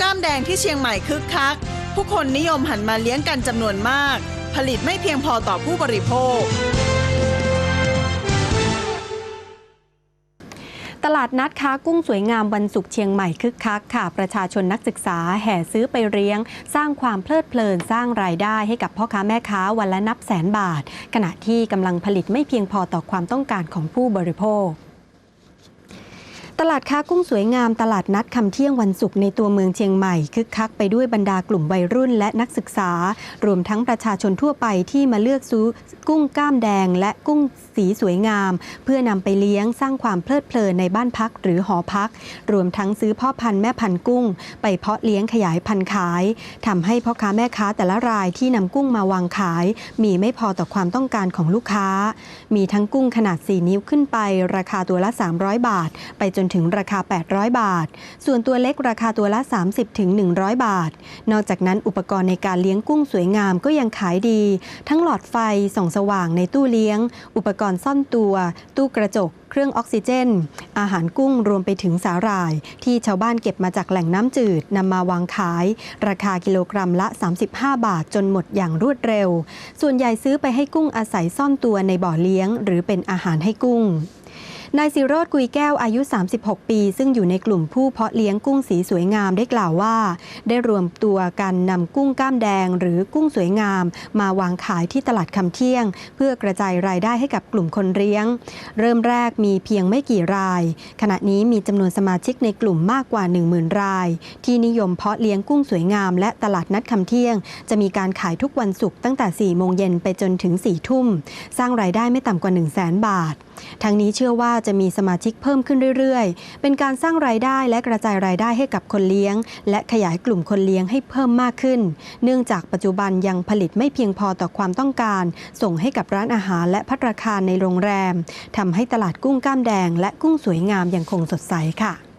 ก้ามแดงที่เชียงใหม่คึกคัก ผู้คนนิยมหันมาเลี้ยงกันจำนวนมาก ผลิตไม่เพียงพอต่อผู้บริโภคตลาดนัดค้ากุ้งสวยงามวันศุกร์เชียงใหม่คึกคักค่ะ ประชาชนนักศึกษาแห่ซื้อไปเลี้ยง สร้างความเพลิดเพลินสร้างรายได้ให้กับพ่อค้าแม่ค้าวันละนับแสนบาท ขณะที่กำลังผลิตไม่เพียงพอต่อความต้องการของผู้บริโภค ตลาดค้ากุ้งสวยงามตลาดนัดคำเที่ยงวันศุกร์ในตัวเมืองเชียงใหม่คึกคักไปด้วยบรรดากลุ่มวัยรุ่นและนักศึกษา รวมทั้งประชาชนทั่วไปที่มาเลือกซื้อกุ้งกล้ามแดง และกุ้งสีสวยงาม เพื่อนำไปเลี้ยงสร้างความเพลิดเพลินในบ้านพักหรือหอพัก รวมทั้งซื้อพ่อพันธุ์แม่พันธุ์กุ้ง ไปเพาะเลี้ยงขยายพันธุ์ขายทำให้พ่อค้าแม่ค้าแต่ละรายที่นำกุ้งมาวางขาย มีไม่พอต่อความต้องการของลูกค้า มีทั้งกุ้งขนาด 4 นิ้วขึ้นไป ราคาตัวละ 300 บาท ไปจนถึงราคา 800 บาท ส่วนตัวเล็กราคาตัวละ30ถึง100 บาท นอกจากนั้นอุปกรณ์ในการเลี้ยงกุ้งสวยงามก็ยังขายดี ทั้งหลอดไฟส่องสว่างในตู้เลี้ยง อุปกรณ์ซ่อนตัว ตู้กระจกเครื่องออกซิเจน อาหารกุ้งรวมไปถึงสาหร่าย ที่ชาวบ้านเก็บมาจากแหล่งน้ำจืดนำมาวางขาย ราคากิโลกรัมละ 35 บาทจนหมดอย่างรวดเร็ว ส่วนใหญ่ซื้อไปให้กุ้งอาศัยซ่อนตัวในบ่อเลี้ยง หรือเป็นอาหารให้กุ้ง นายสิโรธกุยแก้วอายุ 36 ปี ซึ่งอยู่ในกลุ่มผู้เพาะเลี้ยงกุ้งสีสวยงามได้กล่าวว่า ได้รวมตัวกันนำกุ้งก้ามแดง หรือกุ้งสวยงาม มาวางขายที่ตลาดคำเที่ยง เพื่อกระจายรายได้ให้กับกลุ่มคนเลี้ยง เริ่มแรกมีเพียงไม่กี่ราย ขณะนี้มีจำนวนสมาชิกในกลุ่มมากกว่า 10,000 ราย ที่นิยมเพาะเลี้ยงกุ้งสวยงาม และตลาดนัดคำเที่ยง จะมีการขายทุกวันศุกร์ตั้งแต่ 4 โมงเย็นไปจนถึง 4 ทุ่ม สร้างรายได้ไม่ต่ำกว่า 1 0 0 0 0แบาท ทั้งนี้เชื่อว่าจะมีสมาชิกเพิ่มขึ้นเรื่อยๆ เป็นการสร้างรายได้และกระจายรายได้ให้กับคนเลี้ยง และขยายกลุ่มคนเลี้ยงให้เพิ่มมากขึ้น เนื่องจากปัจจุบันยังผลิตไม่เพียงพอต่อความต้องการ ส่งให้กับร้านอาหารและพัตราคารในโรงแรมทำให้ตลาดกุ้งกล้ามแดง และกุ้งสวยงามยังคงสดใสค่ะ